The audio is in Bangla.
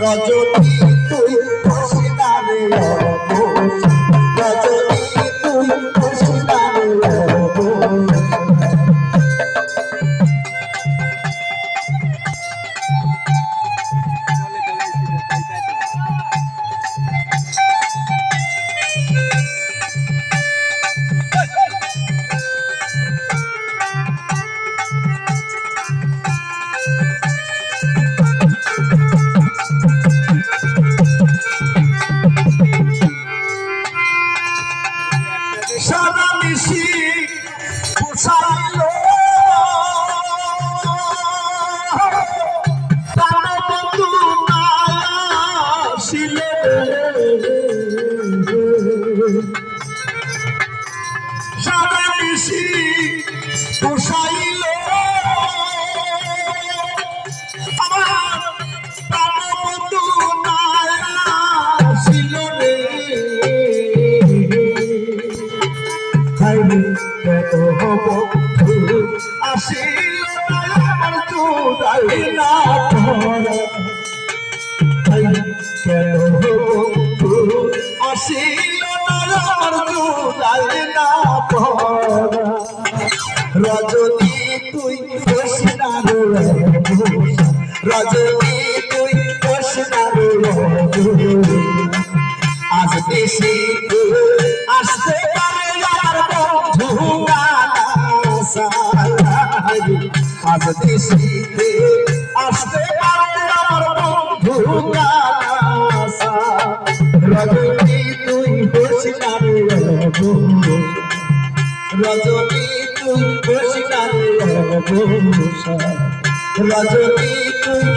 রজনী তুই খুশিদারে রজনী সারা মিশি পোষাইল তার হব আসিল আমার চুদাই না কেন হব আসিল আমার চুদাই না রজনী তুই কৃষ্ণা রজনী তুই কৃষ্ণা আজ দেশে আসতে দেশে আসতে আমার বন্ধু রে রজনী তুই বসিনা রে রজনী তুই